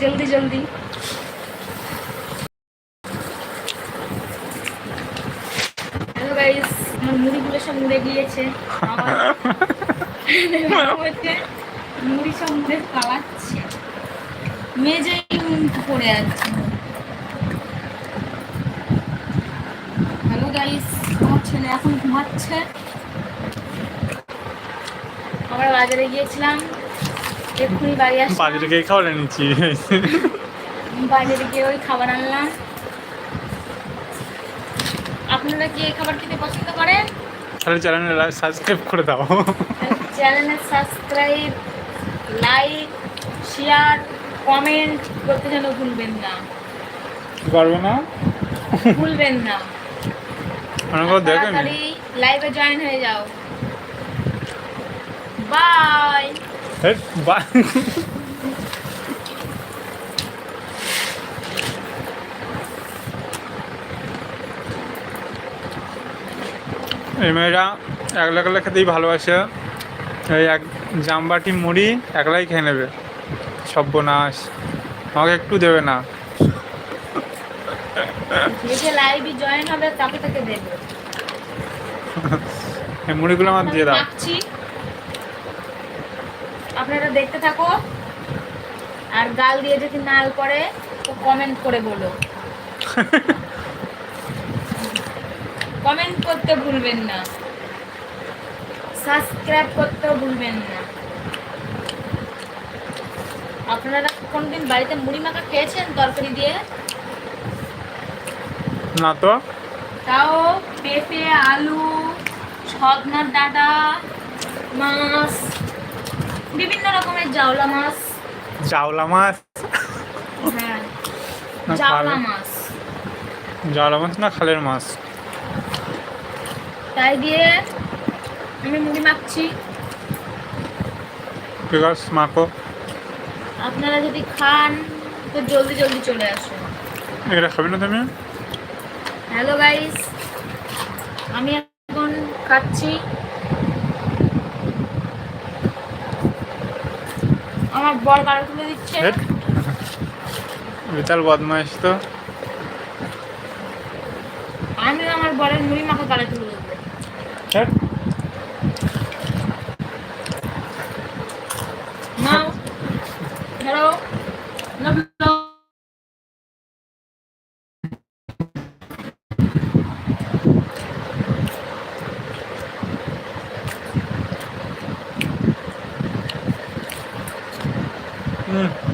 জলদি জলদি। Hello guys আমার মুড়িগুলো সব মুড়ে গিয়েছে। মুড়ি সব মুড়ে পালাচ্ছে। মেজেই পড়ে যাচ্ছে হ্যালো গাইস আমার ছেলে এখন ঘুমাচ্ছে। আমরা বাজারে গিয়েছিলাম। এক্ষুনি বাড়ি আসলাম। বাজারে গিয়ে খাবার এনেছি বাজারে গিয়ে ওই খাবার আনলাম। আপনারা কি এই খাবার খেতে পছন্দ করেন? তাহলে চ্যানেল সাবস্ক্রাইব করে দাও। চ্যানেলে সাবস্ক্রাইব লাইক শেয়ার কমেন্ট করতে যেন ভুলবেন না। পারবে না? ভুলবেন না। অনেক করে দেখেন। লাইভে জয়েন হয়ে যাও। বাই এই মেয়েরা একলা একলা খেতেই ভালোবাসে। এই এক জামবাটি মুড়ি একলাই খেয়ে নেবে। সর্বনাশ আমাকে একটু দেবে না। মুড়িগুলো আমার দিয়ে দাও। আপনারা দেখতে থাকো। আর গাল দিয়ে যদি নাল পড়ে তো কমেন্ট করে বলো। কমেন্ট করতে ভুলবেন না। সাবস্ক্রাইব করতেও ভুলবেন না। আপনারা কোনদিন বাড়িতে মুড়ি মাখা খেয়েছেন তরকারি দিয়ে? না তো। তাও পেঁপে আলু সজনার ডাঁটা মাছ বিভিন্ন রকমের জাওলা মাছ। জাওলা মাছ? হ্যাঁ। জাওলা মাছ। জাওলা মাছ না খালের মাছ? তাই দিয়ে আমি মুড়ি মাখছি। বিকজ মাখো। আপনারা যদি খান তো জলদি জলদি চলে আসুন। এটা খাবে না তুমি? হ্যালো গাইস আমি এখন খাচ্ছি। আমার বর গাড়ি তুলে দিচ্ছে। বিশাল বদমাইশ তো। আমি আমার বরের মুড়ি মাখা গাড়ি তুলে দেবো। হেট। Hello Mm.